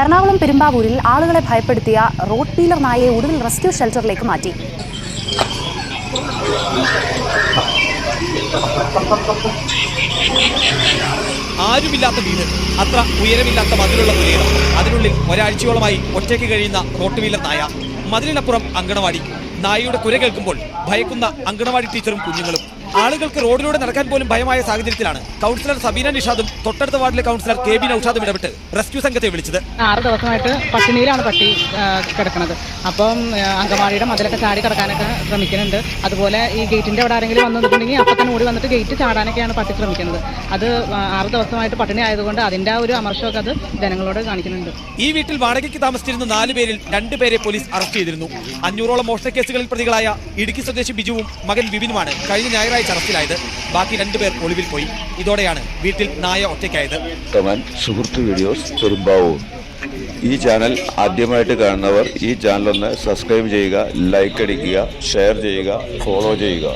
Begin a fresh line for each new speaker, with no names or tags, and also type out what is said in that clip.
എറണാകുളം പെരുമ്പാവൂരിൽ ആളുകളെ ഭയപ്പെടുത്തിയ road peeler നായയെ ഒടുവിൽ റെസ്ക്യൂ ഷെൽട്ടറിലേക്ക് മാറ്റി.
ആരുമില്ലാത്ത വീട് അത്ര ഉയരമില്ലാത്ത മതിലുള്ള പുരയിടം. അതിനുള്ളിൽ ഒരാഴ്ചയോളമായി ഒറ്റയ്ക്ക് കഴിയുന്ന റോട്ട് വീലർ നായ. മതിലിനപ്പുറം അങ്കണവാടി. നായയുടെ കുര കേൾക്കുമ്പോൾ ഭയക്കുന്ന അങ്കണവാടി ടീച്ചറും കുഞ്ഞുങ്ങളും. ആളുകൾക്ക് റോഡിലൂടെ നടക്കാൻ പോലും ഭയമായ സാഹചര്യത്തിലാണ്. കൗൺസിലർ സബീന നിഷാദും തൊട്ടടുത്ത വാർഡിലെ കൗൺസിലർ കെ ബി നൌഷാദും ഇടപെട്ട് റെസ്ക്യൂ സംഘത്തെ വിളിച്ചത്.
ആറ് ദിവസമായിട്ട് പട്ടിണിയിലാണ് പട്ടി കിടക്കുന്നത്. അപ്പം അങ്കമാളിയുടെ മതിലൊക്കെ ചാടി കിടക്കാനൊക്കെ ശ്രമിക്കുന്നുണ്ട്. അതുപോലെ ഈ ഗേറ്റിന്റെ അവിടെ ആരെങ്കിലും വന്നു നിന്നിട്ടുണ്ടെങ്കിൽ അപ്പം തന്നെ ഓടി വന്നിട്ട് ഗേറ്റ് ചാടാനൊക്കെയാണ് പട്ടി ശ്രമിക്കുന്നത്. അത് ആറ് ദിവസമായിട്ട് പട്ടിണി ആയതുകൊണ്ട് അതിന്റെ ആ ഒരു അമർഷമൊക്കെ അത് ജനങ്ങളോട് കാണിക്കുന്നുണ്ട്.
ഈ വീട്ടിൽ വാടകയ്ക്ക് താമസിച്ചിരുന്ന നാല് പേരിൽ രണ്ടുപേരെ പോലീസ് അറസ്റ്റ് ചെയ്തിരുന്നു. അഞ്ഞൂറോളം മോഷണ കേസുകളിൽ പ്രതികളായ ഇടുക്കി സ്വദേശി ബിജുവും മകൻ വിപിനുമാണ്. കഴിഞ്ഞ ഞായറാഴ്ച അറസ്റ്റിലായത് ബാക്കി രണ്ടുപേർ ഒളിവിൽ പോയി. ഇതോടെയാണ് വീട്ടിൽ നായ ഒറ്റയ്ക്കായത്.
സുഹൃത്ത് വീഡിയോസ് പെരുമ്പാവൂർ. ഈ ചാനൽ ആദ്യമായിട്ട് കാണുന്നവർ ഈ ചാനൽ ഒന്ന് സബ്സ്ക്രൈബ് ചെയ്യുക ലൈക്ക് അടിക്കുക ഷെയർ ചെയ്യുക ഫോളോ ചെയ്യുക.